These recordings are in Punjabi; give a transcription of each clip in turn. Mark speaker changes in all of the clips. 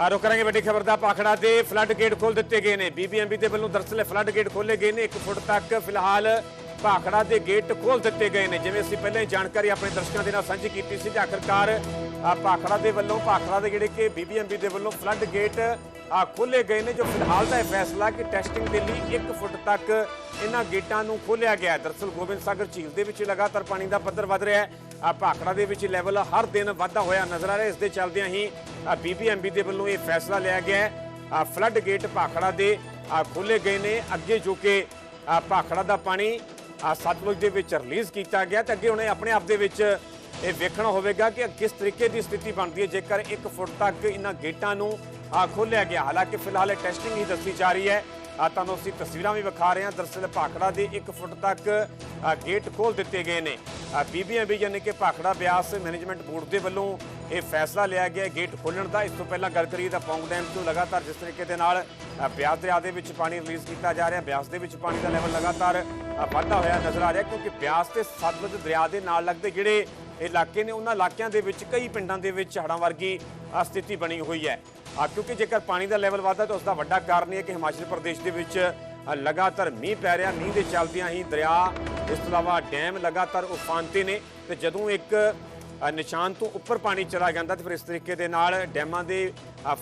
Speaker 1: ਆਰੋ ਕਰਾਂਗੇ ਵੱਡੀ ਖਬਰ ਦਾ। ਪਾਖੜਾ ਦੇ ਫਲੱਡ ਗੇਟ ਖੋਲ ਦਿੱਤੇ ਗਏ ਨੇ। ਬੀਬੀਐਮਬੀ ਦੇ ਵੱਲੋਂ ਦਰਅਸਲ ਫਲੱਡ ਗੇਟ ਖੋਲੇ ਗਏ ਨੇ। 1 ਫੁੱਟ ਤੱਕ ਫਿਲਹਾਲ ਪਾਖੜਾ ਦੇ ਗੇਟ ਖੋਲ ਦਿੱਤੇ ਗਏ ਨੇ। ਜਿਵੇਂ ਅਸੀਂ ਪਹਿਲਾਂ ਹੀ ਜਾਣਕਾਰੀ ਆਪਣੇ ਦਰਸ਼ਕਾਂ ਦੇ ਨਾਲ ਸਾਂਝੀ ਕੀਤੀ ਸੀ ਕਿ ਆਖਰਕਾਰ ਭਾਖੜਾ ਦੇ ਵੱਲੋਂ ਭਾਖੜਾ ਦੇ ਜਿਹੜੇ ਕਿ ਬੀਬੀਐਮਬੀ ਦੇ ਵੱਲੋਂ ਫਲੱਡ ਗੇਟ, ਆ ਖੋਲੇ ਗਏ ਨੇ, ਜੋ ਫਿਲਹਾਲ ਦਾ ਇਹ ਫੈਸਲਾ ਕਿ ਟੈਸਟਿੰਗ ਦੇ ਲਈ 1 ਫੁੱਟ ਤੱਕ ਇਹਨਾਂ ਗੇਟਾਂ ਨੂੰ ਖੋਲਿਆ ਗਿਆ ਹੈ। ਦਰਅਸਲ ਗੋਬਿੰਦ ਸਾਗਰ ਝੀਲ ਦੇ ਵਿੱਚ ਲਗਾਤਾਰ ਪਾਣੀ ਦਾ ਪੱਧਰ ਵਧ ਰਿਹਾ ਹੈ। ਭਾਖੜਾ ਦੇ ਵਿੱਚ ਲੈਵਲ ਹਰ ਦਿਨ ਵਾਧਾ ਹੋਇਆ ਨਜ਼ਰ ਆ ਰਿਹਾ। ਇਸ ਦੇ ਚੱਲਦਿਆਂ ਹੀ ਬੀਬੀਐਮਬੀ ਦੇ ਵੱਲੋਂ ਇਹ ਫੈਸਲਾ ਲਿਆ ਗਿਆ ਹੈ। ਫਲੱਡ ਗੇਟ ਭਾਖੜਾ ਦੇ, ਆ ਖੋਲੇ ਗਏ ਨੇ। ਅੱਗੇ ਜੋ ਕਿ ਭਾਖੜਾ ਦਾ ਪਾਣੀ, ਆ ਸਤਲੁਜ ਦੇ ਵਿੱਚ ਰਿਲੀਜ਼ ਕੀਤਾ ਗਿਆ ਤੇ ਅੱਗੇ ਉਹਨੇ ਆਪਣੇ ਆਪ ਦੇ ਵਿੱਚ ਇਹ ਵੇਖਣਾ ਹੋਵੇਗਾ ਕਿ ਕਿਸ ਤਰੀਕੇ ਦੀ ਸਥਿਤੀ ਬਣਦੀ ਹੈ। ਜੇਕਰ 1 ਫੁੱਟ ਤੱਕ ਇਹਨਾਂ ਗੇਟਾਂ ਨੂੰ, ਆ ਖੋਲਿਆ ਗਿਆ। ਹਾਲਾਂਕਿ ਫਿਲਹਾਲ ਇਹ ਟੈਸਟਿੰਗ ਹੀ ਦੱਸੀ ਜਾ ਰਹੀ ਹੈ। ਆ ਤੁਹਾਨੂੰ ਅਸੀਂ ਤਸਵੀਰਾਂ ਵੀ ਵਿਖਾ ਰਹੇ ਹਾਂ। ਦਰਅਸਲ ਭਾਖੜਾ ਦੇ 1 ਫੁੱਟ ਤੱਕ ਗੇਟ ਖੋਲ ਦਿੱਤੇ ਗਏ ਨੇ। ਬੀਬੀਐਮਬੀ ਯਾਨੀ ਕਿ ਭਾਖੜਾ ਬਿਆਸ ਮੈਨੇਜਮੈਂਟ ਬੋਰਡ ਦੇ ਵੱਲੋਂ ਇਹ ਫੈਸਲਾ ਲਿਆ ਗਿਆ ਗੇਟ ਖੋਲਣ ਦਾ ਇਸ ਤੋਂ ਪਹਿਲਾਂ ਗੱਲ ਕਰੀਏ ਤਾਂ ਪੌਂਗ ਡੈਮ ਤੋਂ ਲਗਾਤਾਰ ਜਿਸ ਤਰੀਕੇ ਦੇ ਨਾਲ ਬਿਆਸ ਦਰਿਆ ਦੇ ਵਿੱਚ ਪਾਣੀ ਰਿਲੀਜ਼ ਕੀਤਾ ਜਾ ਰਿਹਾ ਬਿਆਸ ਦੇ ਵਿੱਚ ਪਾਣੀ ਦਾ ਲੈਵਲ ਲਗਾਤਾਰ ਅ, ਹੋਇਆ ਨਜ਼ਰ ਆ ਰਿਹਾ ਕਿਉਂਕਿ ਬਿਆਸ ਤੇ ਸਤਲੁਜ ਦਰਿਆ ਦੇ ਨਾਲ ਲੱਗਦੇ ਜਿਹੜੇ ਇਲਾਕੇ ਨੇ ਉਹਨਾਂ ਇਲਾਕਿਆਂ ਦੇ ਵਿੱਚ ਕਈ ਪਿੰਡਾਂ ਦੇ ਵਿੱਚ ਹੜ੍ਹਾਂ ਵਰਗੀ ਸਥਿਤੀ ਬਣੀ ਹੋਈ ਹੈ। ਆ, ਕਿਉਂਕਿ ਜੇਕਰ ਪਾਣੀ ਦਾ ਲੈਵਲ ਵਧਦਾ ਤਾਂ ਉਸ ਦਾ ਵੱਡਾ ਕਾਰਨ ਇਹ ਹੈ ਕਿ ਹਿਮਾਚਲ ਪ੍ਰਦੇਸ਼ ਦੇ ਵਿੱਚ ਲਗਾਤਾਰ ਮੀਂਹ ਪੈ ਰਿਹਾ, ਮੀਂਹ ਦੇ ਚੱਲਦਿਆਂ ਹੀ ਦਰਿਆ, ਇਸ ਤੋਂ ਇਲਾਵਾ ਡੈਮ ਲਗਾਤਾਰ ਉਫਾਨ ਤੇ ਨੇ ਤੇ ਜਦੋਂ ਇੱਕ ਨਿਸ਼ਾਨ ਤੋਂ ਉੱਪਰ ਪਾਣੀ ਚਲਾ ਜਾਂਦਾ ਤੇ ਫਿਰ ਇਸ ਤਰੀਕੇ ਦੇ ਨਾਲ ਡੈਮਾਂ ਦੇ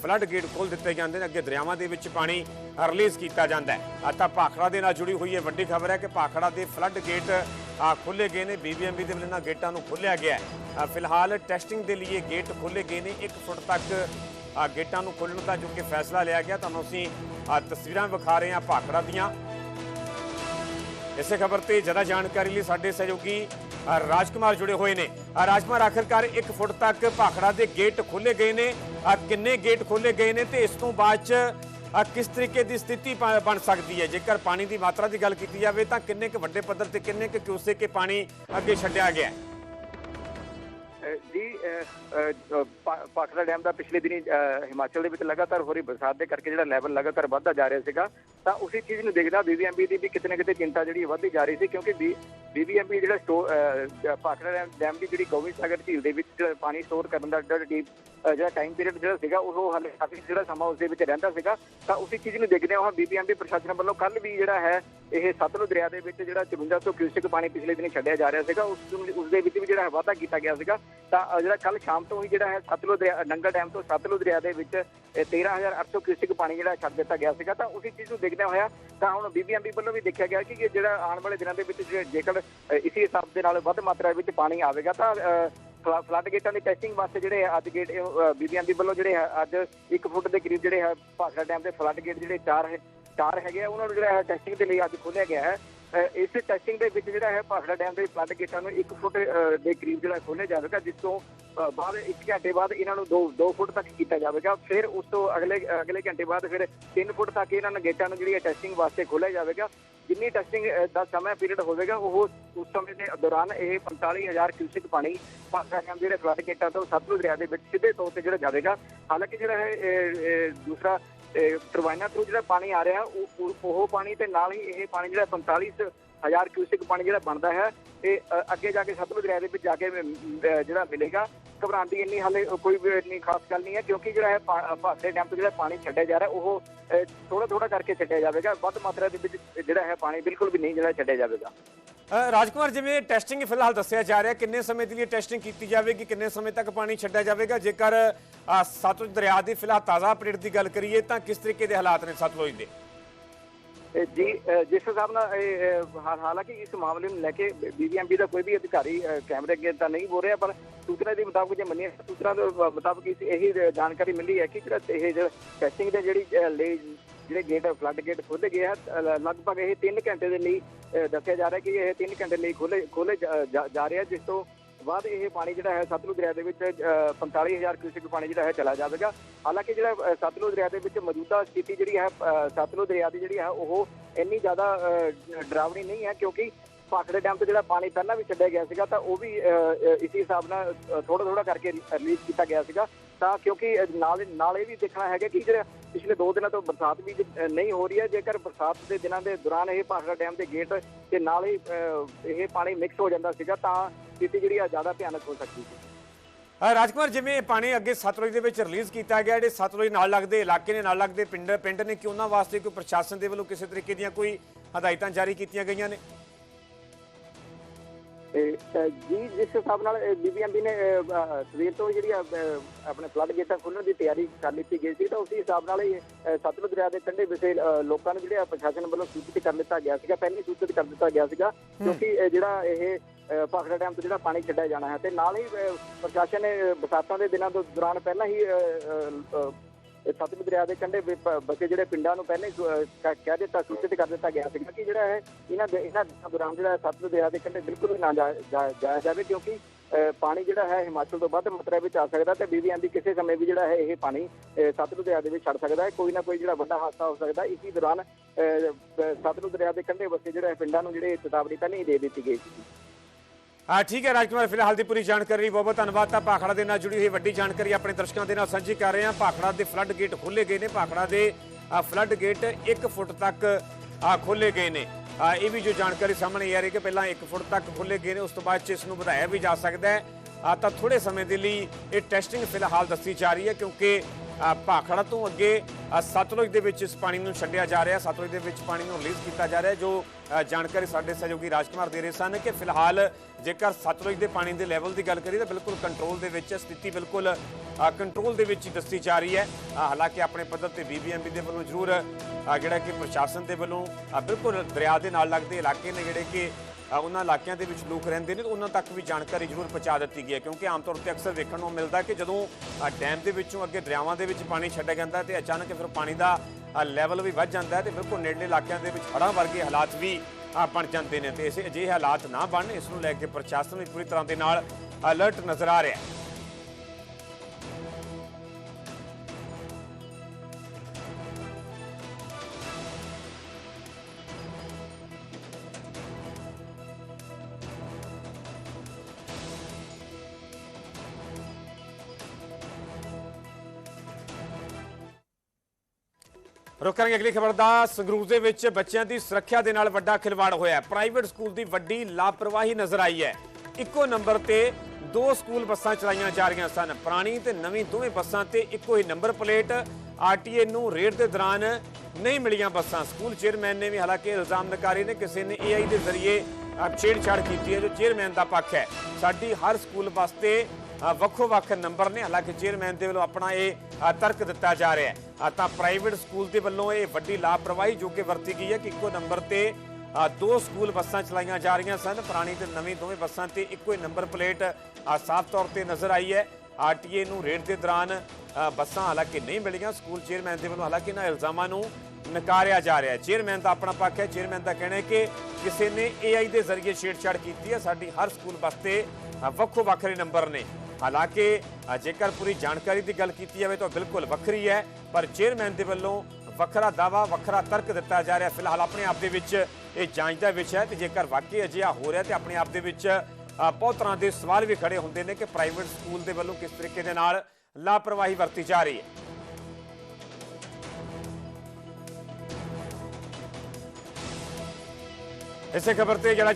Speaker 1: ਫਲੱਡ ਗੇਟ ਖੋਲ ਦਿੱਤੇ ਜਾਂਦੇ ਨੇ, ਅੱਗੇ ਦਰਿਆਵਾਂ ਦੇ ਵਿੱਚ ਪਾਣੀ ਰਿਲੀਜ਼ ਕੀਤਾ ਜਾਂਦਾ ਹੈ। ਤਾਂ ਭਾਖੜਾ ਦੇ ਨਾਲ ਜੁੜੀ ਹੋਈ ਇਹ ਵੱਡੀ ਖਬਰ ਹੈ ਕਿ ਭਾਖੜਾ ਦੇ ਫਲੱਡ ਗੇਟ ਆ ਗਏ ਨੇ ਬੀਬੀਐਮਬੀ ਦੇ ਵੱਲੋਂ ਇਹਨਾਂ ਗੇਟਾਂ ਨੂੰ ਖੋਲ੍ਹਿਆ ਗਿਆ ਹੈ। ਫਿਲਹਾਲ ਟੈਸਟਿੰਗ ਦੇ ਲਈ ਇਹ ਗੇਟ ਖੋਲੇ ਗਏ ਨੇ 1 ਫੁੱਟ ਤੱਕ ਗੇਟਾਂ ਨੂੰ ਖੋਲਣ ਦਾ ਜੋ ਕਿ ਫੈਸਲਾ ਲਿਆ ਗਿਆ ਤੁਹਾਨੂੰ ਅਸੀਂ ਤਸਵੀਰਾਂ ਵਿਖਾ ਰਹੇ ਹਾਂ ਭਾਖੜਾ ਦੀਆਂ। ਇਸੇ ਖਬਰ ਤੇ ਜ਼ਿਆਦਾ ਜਾਣਕਾਰੀ ਲਈ ਸਾਡੇ ਸਹਿਯੋਗੀ ਰਾਜਕੁਮਾਰ ਜੁੜੇ ਹੋਏ ਨੇ। ਰਾਜਕੁਮਾਰ ਆਖਰਕਾਰ 1 ਫੁੱਟ ਤੱਕ ਭਾਖੜਾ ਦੇ ਗੇਟ ਖੋਲੇ ਗਏ ਨੇ। ਅ, ਕਿੰਨੇ ਗੇਟ ਖੋਲੇ ਗਏ ਨੇ ਤੇ ਇਸ ਤੋਂ ਬਾਅਦ ਚ ਅ, ਕਿਸ ਤਰੀਕੇ ਦੀ ਸਥਿਤੀ ਬਣ ਸਕਦੀ ਹੈ? ਜੇਕਰ ਪਾਣੀ ਦੀ ਮਾਤਰਾ ਦੀ ਗੱਲ ਕੀਤੀ ਜਾਵੇ ਤਾਂ ਕਿੰਨੇ ਕੁ ਵੱਡੇ ਪੱਧਰ ਤੇ ਕਿੰਨੇ ਕੁ ਕਿਊਸੇ ਕੇ ਪਾਣੀ ਅੱਗੇ ਛੱਡਿਆ ਗਿਆ ਹੈ?
Speaker 2: ਜੀ ਪਾਖੜਾ ਡੈਮ ਦਾ ਪਿਛਲੇ ਦਿਨੀ ਅਹ, ਹਿਮਾਚਲ ਦੇ ਵਿੱਚ ਲਗਾਤਾਰ ਹੋ ਰਹੀ ਬਰਸਾਤ ਦੇ ਕਰਕੇ ਜਿਹੜਾ ਲੈਵਲ ਲਗਾਤਾਰ ਵੱਧਦਾ ਜਾ ਰਿਹਾ ਸੀਗਾ ਤਾਂ ਉਸੇ ਚੀਜ਼ ਨੂੰ ਦੇਖਦਾ ਬੀਬੀਐਮਬੀ ਦੀ ਵੀ ਕਿਤੇ ਨਾ ਕਿਤੇ ਚਿੰਤਾ ਜਿਹੜੀ ਵੱਧਦੀ ਜਾ ਰਹੀ ਸੀ ਕਿਉਂਕਿ ਬੀਬੀਐਮਬੀ ਜਿਹੜਾ ਸਟੋ ਅਹ, ਪਾਖੜਾ ਡੈਮ- ਡੈਮ ਦੀ ਜਿਹੜੀ ਗੋਬਿੰਦ ਸਾਗਰ ਝੀਲ ਦੇ ਵਿੱਚ ਪਾਣੀ ਸਟੋਰ ਕਰਨ ਦਾ ਜਿਹੜਾ ਡੀਪ ਜਿਹੜਾ ਟਾਈਮ ਪੀਰੀਅਡ ਜਿਹੜਾ ਸੀਗਾ ਉਹ ਹਾਲੇ ਕਾਫੀ ਜਿਹੜਾ ਸਮਾਂ ਉਸ ਦੇ ਵਿੱਚ ਰਹਿੰਦਾ ਸੀਗਾ। ਤਾਂ ਉਸੇ ਚੀਜ਼ ਨੂੰ ਦੇਖਦੇ ਹਾਂ ਬੀਬੀਐਮਬੀ ਪ੍ਰਸ਼ਾਸਨ ਵੱਲੋਂ ਕੱਲ ਵੀ ਜਿਹੜਾ ਹੈ ਇਹ ਸਤਲੁਜ ਦਰਿਆ ਦੇ ਵਿੱਚ ਜਿਹੜਾ 5400 ਕਿਊਸਿਕ ਪਾਣੀ ਪਿਛਲੇ ਦਿਨੀ ਛੱਡਿਆ ਜਾ ਰਿਹਾ ਸੀਗਾ ਉਸ ਨੂੰ- ਉਸ ਦੇ ਵਿੱਚ ਵੀ ਜਿਹੜਾ ਹੈ ਵਾਧਾ ਕੀਤਾ ਗਿਆ ਸੀਗਾ। ਤਾਂ ਜਿਹੜਾ ਕੱਲ ਸ਼ਾਮ ਤੋਂ ਹੀ ਜਿਹੜਾ ਹੈ ਸਤਲੁਜ ਦਰਿਆ ਨੰਗਲ ਡੈਮ ਤੋਂ ਸਤਲੁਜ ਦਰਿਆ ਦੇ ਵਿੱਚ 13800 ਕਿਊਸਿਕ ਪਾਣੀ ਜਿਹੜਾ ਛੱਡ ਦਿੱਤਾ ਗਿਆ ਸੀਗਾ, ਤਾਂ ਉਸੇ ਚੀਜ਼ ਨੂੰ ਦੇਖਦਿਆਂ ਹੋਇਆ ਤਾਂ ਹੁਣ ਬੀਬੀਐਮਬੀ ਵੱਲੋਂ ਵੀ ਦੇਖਿਆ ਗਿਆ ਕਿ ਜਿਹੜਾ ਆਉਣ ਵਾਲੇ ਦਿਨਾਂ ਦੇ ਵਿੱਚ ਜੇ- ਜੇਕਰ ਇਸੇ ਹਿਸਾਬ ਦੇ ਨਾਲ ਵੱਧ ਮਾਤਰਾ ਵਿੱਚ ਪਾਣੀ ਆਵੇਗਾ, ਤਾਂ ਫਲੱਡ ਗੇਟਾਂ ਦੀ ਟੈਸਟਿੰਗ ਵਾਸਤੇ ਜਿਹੜੇ ਅੱਜ ਗੇਟ ਬੀਬੀਐਮਬੀ ਵੱਲੋਂ ਜਿਹੜੇ ਹੈ ਅੱਜ 1 ਫੁੱਟ ਦੇ ਕਰੀਬ ਜਿਹੜੇ ਹੈ ਭਾਖੜਾ ਡੈਮ ਦੇ ਫਲੱਡ ਗੇਟ ਜਿਹੜੇ ਚਾਰ ਚਾਰ ਹੈਗੇ ਆ, ਉਹਨਾਂ ਨੂੰ ਜਿਹੜਾ ਹੈ ਟੈਸਟਿੰਗ ਦੇ ਲਈ ਅੱਜ ਖੋਲ੍ਹਿਆ ਗਿਆ ਹੈ। ਇਸ ਟੈਸਟਿੰਗ ਦੇ ਵਿੱਚ ਜਿਹੜਾ ਹੈ ਭਾਖੜਾ ਡੈਮ ਦੇ ਫਲੱਡ ਗੇਟਾਂ ਨੂੰ 1 ਫੁੱਟ ਦੇ ਕਰੀਬ ਜਿਹੜਾ ਖੋਲ੍ਹਿਆ ਜਾਵੇਗਾ, ਜਿਸ ਤੋਂ ਬਾਅਦ 1 ਘੰਟੇ ਬਾਅਦ ਇਹਨਾਂ ਨੂੰ 2 2 ਫੁੱਟ ਤੱਕ ਕੀਤਾ ਜਾਵੇਗਾ। ਫਿਰ ਉਸ ਤੋਂ ਅਗਲੇ ਅਗਲੇ ਘੰਟੇ ਬਾਅਦ ਫਿਰ 3 ਫੁੱਟ ਤੱਕ ਇਹਨਾਂ ਨੂੰ ਗੇਟਾਂ ਨੂੰ ਜਿਹੜੀ ਹੈ ਟੈਸਟਿੰਗ ਵਾਸਤੇ ਖੋਲ੍ਹਿਆ ਜਾਵੇਗਾ। ਜਿੰਨੀ ਟੈਸਟਿੰਗ ਦਾ ਸਮਾਂ ਪੀਰੀਅਡ ਹੋਵੇਗਾ, ਉਹ ਉਸ ਸਮੇਂ ਦੇ ਦੌਰਾਨ ਇਹ 45000 ਕਿਊਸਿਕ ਪਾਣੀ ਭਾਖੜਾ ਡੈਮ ਜਿਹੜੇ ਫਲੱਡ ਗੇਟਾਂ ਤੋਂ ਸਤਲੁਜ ਦਰਿਆ ਦੇ ਵਿੱਚ ਸਿੱਧੇ ਤੌਰ ਤੇ ਜਿਹੜਾ ਜਾਵੇਗਾ। ਹਾਲਾਂਕਿ ਜਿਹੜਾ ਹੈ ਦੂਸਰਾ ਟਰਬਾਈਨਾਂ ਥਰੂ ਜਿਹੜਾ ਪਾਣੀ ਆ ਰਿਹਾ, ਉਹ ਪਾਣੀ ਤੇ ਨਾਲ ਹੀ ਇਹ ਪਾਣੀ ਜਿਹੜਾ 45000 ਕਿਊਸਿਕ ਪਾਣੀ ਜਿਹੜਾ ਬਣਦਾ ਹੈ, ਇਹ ਅੱਗੇ ਜਾ ਕੇ ਸਤਲੁਜ ਦਰਿਆ ਦੇ ਵਿੱਚ ਜਾ ਕੇ ਜਿਹੜਾ ਮਿਲੇਗਾ। ਘਬਰਾਉਣ ਦੀ ਇੰਨੀ ਹਾਲੇ ਕੋਈ ਵੀ ਇੰਨੀ ਖਾਸ ਗੱਲ ਨਹੀਂ ਹੈ, ਕਿਉਂਕਿ ਜਿਹੜਾ ਹੈ ਪਾ- ਭਾਖੜੇ ਡੈਮ ਤੋਂ ਜਿਹੜਾ ਪਾਣੀ ਛੱਡਿਆ ਜਾ ਰਿਹਾ, ਉਹ ਥੋੜਾ ਥੋੜਾ ਕਰਕੇ ਛੱਡਿਆ ਜਾਵੇਗਾ। ਵੱਧ ਮਾਤਰਾ ਦੇ ਵਿੱਚ ਜਿਹੜਾ ਹੈ ਪਾਣੀ ਬਿਲਕੁਲ ਵੀ ਨਹੀਂ ਜਿਹੜਾ ਛੱਡਿਆ ਜਾਵੇਗਾ।
Speaker 1: ਰਾਜਕੁਮਾਰ, ਜਿਵੇਂ ਟੈਸਟਿੰਗ ਫਿਲਹਾਲ ਦੱਸਿਆ ਜਾ ਰਿਹਾ, ਕਿੰਨੇ ਸਮੇਂ ਦੇ ਲਈ ਟੈਸਟਿੰਗ ਕੀਤੀ ਜਾਵੇਗੀ, ਕਿੰਨੇ ਸਮੇਂ ਤੱਕ ਪਾਣੀ ਛੱਡਿਆ ਜਾਵੇਗਾ? ਜੇਕਰ ਸਤਲੁਜ ਦਰਿਆ ਦੀ ਫਿਲਹਾਲ ਤਾਜ਼ਾ ਅਪਡੇਟ ਦੀ ਗੱਲ ਕਰੀਏ, ਤਾਂ ਕਿਸ ਤਰੀਕੇ ਦੇ ਹਾਲਾਤ ਨੇ ਸਤਲੁਜ ਦੇ?
Speaker 2: ਇਹ ਜੀ ਜਿਸ ਹਿਸਾਬ ਨਾਲ ਹਾਲਾਂਕਿ ਇਸ ਮਾਮਲੇ ਨੂੰ ਲੈ ਕੇ ਬੀਬੀਐਮਬੀ ਦਾ ਕੋਈ ਵੀ ਅਧਿਕਾਰੀ ਕੈਮਰੇ ਅੱਗੇ ਤਾਂ ਨਹੀਂ ਬੋਲ ਰਿਹਾ, ਪਰ ਸੂਤਰਾਂ ਦੇ ਮੁਤਾਬਕ ਜੇ ਮੰਨੀਏ ਤਾਂ ਦੇ ਮੁਤਾਬਕ ਇਸ, ਇਹੀ ਜਾਣਕਾਰੀ ਮਿਲੀ ਹੈ ਕਿ ਜਿਹੜਾ ਇਹ ਟੈਸਟਿੰਗ ਦੇ ਜਿਹੜੀ ਜਿਹੜੇ ਗੇਟ ਫਲੱਡ ਗੇਟ ਖੋਲ੍ਹੇ ਗਏ ਆ ਲਗਭਗ ਇਹ 3 ਘੰਟੇ ਦੇ ਲਈ ਦੱਸਿਆ ਜਾ ਰਿਹਾ ਕਿ ਇਹ 3 ਘੰਟੇ ਲਈ ਖੋਲੇ ਖੋਲੇ ਜਾ ਰਿਹਾ ਜਿਸ ਤੋਂ ਬਾਅਦ ਇਹ ਪਾਣੀ ਜਿਹੜਾ ਹੈ ਸਤਲੁਜ ਦਰਿਆ ਦੇ ਵਿੱਚ ਅ, 45000 ਕਿਊਸਿਕ ਪਾਣੀ ਜਿਹੜਾ ਹੈ ਚਲਾ ਜਾਵੇਗਾ। ਹਾਲਾਂਕਿ ਜਿਹੜਾ ਸਤਲੁਜ ਦਰਿਆ ਦੇ ਵਿੱਚ ਮੌਜੂਦਾ ਸਥਿਤੀ ਜਿਹੜੀ ਹੈ ਸਤਲੁਜ ਦਰਿਆ ਦੀ ਜਿਹੜੀ ਹੈ ਉਹ ਇੰਨੀ ਜ਼ਿਆਦਾ ਡਰਾਵਣੀ ਨਹੀਂ ਹੈ ਕਿਉਂਕਿ ਭਾਖੜੇ ਡੈਮ ਤੋਂ ਜਿਹੜਾ ਪਾਣੀ ਪਹਿਲਾਂ ਵੀ ਛੱਡਿਆ ਗਿਆ ਸੀਗਾ ਤਾਂ ਉਹ ਵੀ ਅ, ਇਸੇ ਹਿਸਾਬ ਨਾਲ ਥੋੜਾ ਥੋੜਾ ਕਰਕੇ ਰਿਲੀਜ਼ ਕੀਤਾ ਗਿਆ ਸੀਗਾ। ਤਾਂ ਕਿਉਂਕਿ ਨਾਲ ਨਾਲ ਇਹ ਵੀ ਦੇਖਣਾ ਹੈਗਾ ਕਿ ਜਿਹੜਾ ਪਿਛਲੇ 2 ਦਿਨਾਂ ਤੋਂ ਬਰਸਾਤ ਵੀ ਨਹੀਂ ਹੋ ਰਹੀ ਹੈ। ਜੇਕਰ ਬਰਸਾਤ ਦੇ ਦਿਨਾਂ ਦੇ ਦੌਰਾਨ ਇਹ ਭਾਖੜਾ ਡੈਮ ਦੇ ਗੇਟ ਤੇ ਨਾਲ ਹੀ ਇਹ ਪਾਣੀ ਮਿਕਸ ਹੋ ਜਾਂਦਾ ਸੀਗਾ, ਤਾਂ ਸਥਿਤੀ ਜਿਹੜੀ ਆ ਜ਼ਿਆਦਾ ਭਿਆਨਕ ਹੋ ਸਕਦੀ ਸੀ।
Speaker 1: ਰਾਜਕੁਮਾਰ, ਜਿਵੇਂ ਇਹ ਪਾਣੀ ਅੱਗੇ ਸਤਲੁਜ ਦੇ ਵਿੱਚ ਰਿਲੀਜ਼ ਕੀਤਾ ਗਿਆ, ਜਿਹੜੇ ਸਤਲੁਜ ਨਾਲ ਲੱਗਦੇ, ਇਲਾਕੇ ਨੇ ਨਾਲ ਲੱਗਦੇ ਪਿੰਡ ਪਿੰਡ ਨੇ, ਕਿ ਉਹਨਾਂ ਵਾਸਤੇ ਕੋਈ ਪ੍ਰਸ਼ਾਸਨ ਦੇ ਵੱਲੋਂ ਕਿਸੇ ਤਰੀਕੇ ਦੀਆਂ ਕੋਈ ਹਦਾਇਤਾਂ ਜਾਰੀ ਕੀਤੀਆਂ ਗਈਆਂ ਨੇ?
Speaker 2: ਜੀ ਜਿਸ ਹਿਸਾਬ ਨਾਲ ਬੀਬੀਐਮਬੀ ਨੇ ਸਵੇਰ ਤੋਂ ਜਿਹੜੀ ਆਪਣੇ ਫਲੱਡ ਗੇਟਾਂ ਖੋਲ੍ਹਣ ਦੀ ਤਿਆਰੀ ਕਰ ਲਈ ਗਈ ਸੀ ਤਾਂ ਉਸੇ ਹਿਸਾਬ ਨਾਲ ਹੀ ਸਤਲੁਜ ਦਰਿਆ ਦੇ ਕੰਢੇ ਵਿਸੇ ਅ, ਲੋਕਾਂ ਨੂੰ ਜਿਹੜੇ ਪ੍ਰਸ਼ਾਸਨ ਵੱਲੋਂ ਸੂਚਿਤ ਕਰ ਦਿੱਤਾ ਗਿਆ ਸੀਗਾ ਪਹਿਲਾਂ ਸੂਚਿਤ ਕਰ ਦਿੱਤਾ ਗਿਆ ਸੀਗਾ ਕਿਉਂਕਿ ਜਿਹੜਾ ਇਹ ਅ, ਭਾਖੜਾ ਡੈਮ ਤੋਂ ਜਿਹੜਾ ਪਾਣੀ ਛੱਡਿਆ ਜਾਣਾ ਹੈ ਤੇ ਨਾਲ ਹੀ ਪ੍ਰਸ਼ਾਸਨ ਨੇ ਬਰਸਾਤਾਂ ਦੇ ਦਿਨਾਂ ਤੋਂ ਦੌਰਾਨ ਪਹਿਲਾਂ ਹੀ ਸਤਲੁਜ ਦਰਿਆ ਦੇ ਕੰਢੇ ਵਿ- ਬਸੇ ਜਿਹੜੇ ਪਿੰਡਾਂ ਨੂੰ ਪਹਿਲੇ ਕਹਿ ਦਿੱਤਾ ਸੂਚਿਤ ਕਰ ਦਿੱਤਾ ਗਿਆ ਸੀਗਾ ਕਿ ਜਿਹੜਾ ਹੈ ਇਹਨਾਂ ਇਹਨਾਂ ਦਿਨਾਂ ਦੌਰਾਨ ਜਿਹੜਾ ਸਤਲੁਜ ਦਰਿਆ ਦੇ ਕੰਢੇ ਬਿਲਕੁਲ ਵੀ ਨਾ ਜਾ- ਜਾਇਆ ਜਾਵੇ ਕਿਉਂਕਿ ਅਹ ਪਾਣੀ ਜਿਹੜਾ ਹੈ ਹਿਮਾਚਲ ਤੋਂ ਵੱਧ ਮਾਤਰਾ ਵਿੱਚ ਆ ਸਕਦਾ ਤੇ ਬੀਬੀਐਮਬੀ ਕਿਸੇ ਸਮੇਂ ਵੀ ਜਿਹੜਾ ਹੈ ਇਹ ਪਾਣੀ ਅਹ ਸਤਲੁਜ ਦਰਿਆ ਦੇ ਵਿੱਚ ਛੱਡ ਸਕਦਾ ਹੈ ਕੋਈ ਨਾ ਕੋਈ ਜਿਹੜਾ ਵੱਡਾ ਹਾਦਸਾ ਹੋ ਸਕਦਾ ਹੈ। ਇਸੇ ਦੌਰਾਨ ਅਹ, ਅਹ, ਸਤਲੁਜ ਦਰਿਆ ਦੇ ਕੰਢੇ ਵਸੇ ਜਿਹੜਾ ਪਿੰਡਾਂ ਨੂੰ ਜਿਹੜੇ ਚੇਤਾਵਨੀ ਪਹਿਲਾਂ ਹੀ ਦੇ ਦਿੱਤੀ ਗਈ ਸੀ
Speaker 1: ਆ ਠੀਕ ਹੈ, ਰਾਜਕੁਮਾਰ, ਫਿਲਹਾਲ ਦੀ ਪੂਰੀ ਜਾਣਕਾਰੀ ਲਈ ਬਹੁਤ ਬਹੁਤ ਧੰਨਵਾਦ। ਤਾਂ ਭਾਖੜਾ ਦੇ ਨਾਲ ਜੁੜੀ ਹੋਈ ਵੱਡੀ ਜਾਣਕਾਰੀ ਆਪਣੇ ਦਰਸ਼ਕਾਂ ਦੇ ਨਾਲ ਸਾਂਝੀ ਕਰ ਰਹੇ ਹਾਂ। ਭਾਖੜਾ ਦੇ ਫਲੱਡ ਗੇਟ ਖੋਲੇ ਗਏ ਨੇ। ਭਾਖੜਾ ਦੇ ਫਲੱਡ ਗੇਟ 1 ਫੁੱਟ ਤੱਕ ਆ ਖੋਲੇ ਗਏ ਨੇ। ਇਹ ਵੀ ਜੋ ਜਾਣਕਾਰੀ ਸਾਹਮਣੇ ਆ ਰਹੀ ਕਿ ਪਹਿਲਾਂ 1 ਫੁੱਟ ਤੱਕ ਖੋਲੇ ਗਏ ਨੇ। ਉਸ ਤੋਂ ਬਾਅਦ ਚ ਇਸ ਨੂੰ ਵਧਾਇਆ ਵੀ ਜਾ ਸਕਦਾ ਹੈ। ਆ ਤਾਂ ਥੋੜੇ ਸਮੇਂ ਦੇ ਲਈ ਇਹ ਟੈਸਟਿੰਗ ਫਿਲਹਾਲ ਦੱਸੀ ਜਾ ਰਹੀ ਹੈ ਕਿਉਂਕਿ ਭਾਖੜਾ ਤੋਂ ਅੱਗੇ ਸਤਲੁਜ ਦੇ ਵਿੱਚ ਇਸ ਪਾਣੀ ਨੂੰ ਛੱਡਿਆ ਜਾ ਰਿਹਾ, ਸਤਲੁਜ ਦੇ ਵਿੱਚ ਪਾਣੀ ਨੂੰ ਰਿਲੀਜ਼ ਕੀਤਾ ਜਾ ਰਿਹਾ ਜੋ ਜਾਣਕਾਰੀ ਸਾਡੇ ਸਹਿਯੋਗੀ ਰਾਜਕੁਮਾਰ ਦੇ ਰਹੇ ਸਨ ਕਿ ਫਿਲਹਾਲ ਜੇਕਰ ਸਤਲੁਜ ਦੇ ਪਾਣੀ ਦੇ ਲੈਵਲ ਦੀ ਗੱਲ ਕਰੀਏ ਤਾਂ ਬਿਲਕੁਲ ਕੰਟਰੋਲ ਦੇ ਵਿੱਚ ਸਥਿਤੀ ਬਿਲਕੁਲ ਕੰਟਰੋਲ ਦੇ ਵਿੱਚ ਹੀ ਦੱਸੀ ਜਾ ਰਹੀ ਹੈ। ਹਾਲਾਂਕਿ ਆਪਣੇ ਪੱਧਰ ਤੇ ਬੀਬੀਐਮਬੀ ਦੇ ਵੱਲੋਂ ਜ਼ਰੂਰ ਜਿਹੜਾ ਕਿ ਪ੍ਰਸ਼ਾਸਨ ਦੇ ਵੱਲੋਂ ਬਿਲਕੁਲ ਦਰਿਆ ਦੇ ਨਾਲ ਲੱਗਦੇ ਇਲਾਕੇ ਨੇ ਜਿਹੜੇ ਕਿ ਉਹਨਾਂ ਇਲਾਕਿਆਂ ਦੇ ਵਿੱਚ ਲੋਕ ਰਹਿੰਦੇ ਨੇ ਤਾਂ ਉਹਨਾਂ ਤੱਕ ਵੀ ਜਾਣਕਾਰੀ ਜ਼ਰੂਰ ਪਹੁੰਚਾ ਦਿੱਤੀ ਗਈ ਹੈ ਕਿਉਂਕਿ ਆਮ ਤੌਰ ਤੇ ਅਕਸਰ ਦੇਖਣ ਨੂੰ ਮਿਲਦਾ ਕਿ ਜਦੋਂ ਡੈਮ ਦੇ ਵਿੱਚੋਂ ਅੱਗੇ ਦਰਿਆਵਾਂ ਦੇ ਵਿੱਚ ਪਾਣੀ ਛੱਡਿਆ ਜਾਂਦਾ ਤੇ ਅਚਾਨਕ ਫਿਰ ਪਾਣੀ ਦਾ ਲੈਵਲ ਵੀ ਵੱਧ ਜਾਂਦਾ ਹੈ ਤੇ ਬਿਲਕੁਲ ਨੇੜਲੇ ਇਲਾਕਿਆਂ ਦੇ ਵਿੱਚ ਹੜ੍ਹਾਂ ਵਰਗੇ ਹਾਲਾਤ ਵੀ ਬਣ ਜਾਂਦੇ ਨੇ ਤੇ ਇਸੇ ਅਜਿਹੇ ਹਾਲਾਤ ਨਾ ਬਣਨ ਇਸ ਨੂੰ ਲੈ ਕੇ ਪ੍ਰਸ਼ਾਸਨ ਵੀ ਪੂਰੀ ਤਰ੍ਹਾਂ ਦੇ ਨਾਲ ਅਲਰਟ ਨਜ਼ਰ ਆ ਰਿਹਾ ਹੈ। ਰੁਕ ਕਰਾਂਗੇ ਅਗਲੀ ਖਬਰ ਦਾ। ਸੰਗਰੂਰ ਦੇ ਵਿੱਚ ਬੱਚਿਆਂ ਦੀ ਸੁਰੱਖਿਆ ਦੇ ਨਾਲ ਵੱਡਾ ਖਿਲਵਾੜ ਹੋਇਆ ਪ੍ਰਾਈਵੇਟ ਸਕੂਲ ਦੀ ਵੱਡੀ ਲਾਪਰਵਾਹੀ ਨਜ਼ਰ ਆਈ ਹੈ। ਇੱਕੋ ਨੰਬਰ ਤੇ ਦੋ ਸਕੂਲ ਬੱਸਾਂ ਚਲਾਈਆਂ ਜਾ ਰਹੀਆਂ ਸਨ। ਪੁਰਾਣੀ ਤੇ ਨਵੀਂ ਦੋਵੇਂ ਬੱਸਾਂ ਤੇ ਇੱਕੋ ਹੀ ਨੰਬਰ ਪਲੇਟ ਆਰਟੀਏ ਨੂੰ ਰੇਡ ਦੇ ਦੌਰਾਨ ਨਹੀਂ ਮਿਲੀਆਂ ਬੱਸਾਂ। ਸਕੂਲ ਚੇਅਰਮੈਨ ਨੇ ਵੀ ਹਾਲਾਂਕਿ ਇਲਜ਼ਾਮ ਨਕਾਰੇ ਨੇ, ਕਿਸੇ ਨੇ ਏਆਈ ਦੇ ਜ਼ਰੀਏ ਛੇੜਛਾੜ ਕੀਤੀ ਹੈ, ਜੋ ਚੇਅਰਮੈਨ ਦਾ ਪੱਖ ਹੈ। ਸਾਡੀ ਹਰ ਸਕੂਲ ਬੱਸ ਤੇ ਵੱਖੋ ਵੱਖ ਨੰਬਰ ਨੇ, ਹਾਲਾਂਕਿ ਚੇਅਰਮੈਨ ਦੇ ਵੱਲੋਂ ਆਪਣਾ ਇਹ ਤਰਕ ਦਿੱਤਾ ਜਾ ਰਿਹਾ ਹੈ। ਤਾਂ ਪ੍ਰਾਈਵੇਟ ਸਕੂਲ ਦੇ ਵੱਲੋਂ ਇਹ ਵੱਡੀ ਲਾਪਰਵਾਹੀ ਜੋ ਕਿ ਵਰਤੀ ਗਈ ਹੈ ਕਿ ਇੱਕੋ ਨੰਬਰ ਤੇ ਦੋ ਸਕੂਲ ਬੱਸਾਂ ਚਲਾਈਆਂ ਜਾ ਰਹੀਆਂ ਸਨ। ਪੁਰਾਣੀ ਤੇ ਨਵੀਂ ਦੋਵੇਂ ਬੱਸਾਂ ਤੇ ਇੱਕੋ ਹੀ ਨੰਬਰ ਪਲੇਟ ਸਾਫ਼ ਤੌਰ ਤੇ ਨਜ਼ਰ ਆਈ ਹੈ। ਆਰਟੀਏ ਨੂੰ ਰੇਡ ਦੇ ਦੌਰਾਨ ਬੱਸਾਂ ਹਾਲਾਂਕਿ ਨਹੀਂ ਮਿਲੀਆਂ। ਸਕੂਲ ਚੇਅਰਮੈਨ ਦੇ ਵੱਲੋਂ ਹਾਲਾਂਕਿ ਇਹਨਾਂ ਇਲਜ਼ਾਮਾਂ ਨੂੰ ਨਕਾਰਿਆ ਜਾ ਰਿਹਾ ਹੈ। ਚੇਅਰਮੈਨ ਦਾ ਆਪਣਾ ਪੱਖ ਹੈ। ਚੇਅਰਮੈਨ ਦਾ ਕਹਿਣਾ ਹੈ ਕਿ ਕਿਸੇ ਨੇ ਏਆਈ ਦੇ ਜ਼ਰੀਏ ਛੇੜਛਾੜ ਕੀਤੀ ਹੈ। ਸਾਡੀ ਹਰ ਸਕੂਲ ਬੱਸ ਤੇ ਵੱਖੋ ਵੱਖਰੇ ਨੰਬਰ ਨੇ। ਹਾਲਾਂਕਿ ਜੇਕਰ ਪੂਰੀ ਜਾਣਕਾਰੀ ਦੀ ਗੱਲ ਕੀਤੀ ਜਾਵੇ ਤਾਂ ਬਿਲਕੁਲ ਵੱਖਰੀ ਹੈ, ਪਰ ਚੇਅਰਮੈਨ ਦੇ ਵੱਲੋਂ ਵੱਖਰਾ ਦਾਵਾ ਵੱਖਰਾ ਤਰਕ ਦਿੱਤਾ ਜਾ ਰਿਹਾ ਫਿਲਹਾਲ ਆਪਣੇ ਆਪ ਦੇ ਵਿੱਚ ਇਹ ਜਾਂਚ ਦਾ ਵਿਸ਼ਾ ਹੈ ਤੇ ਜੇਕਰ ਵਾਕਈ ਅਜਿਹਾ ਹੋ ਰਿਹਾ ਤੇ ਆਪਣੇ ਆਪ ਦੇ ਵਿੱਚ ਬਹੁਤ ਤਰ੍ਹਾਂ ਦੇ ਸਵਾਲ ਵੀ ਖੜੇ ਹੁੰਦੇ ਨੇ ਕਿ ਪ੍ਰਾਈਵੇਟ ਸਕੂਲ ਦੇ ਵੱਲੋਂ ਕਿਸ ਤਰੀਕੇ ਦੇ ਨਾਲ ਲਾਪਰਵਾਹੀ ਵਰਤੀ ਜਾ ਰਹੀ ਹੈ। ਇਸੇ ਖਬਰ ਤੇ ਜਿਹੜਾ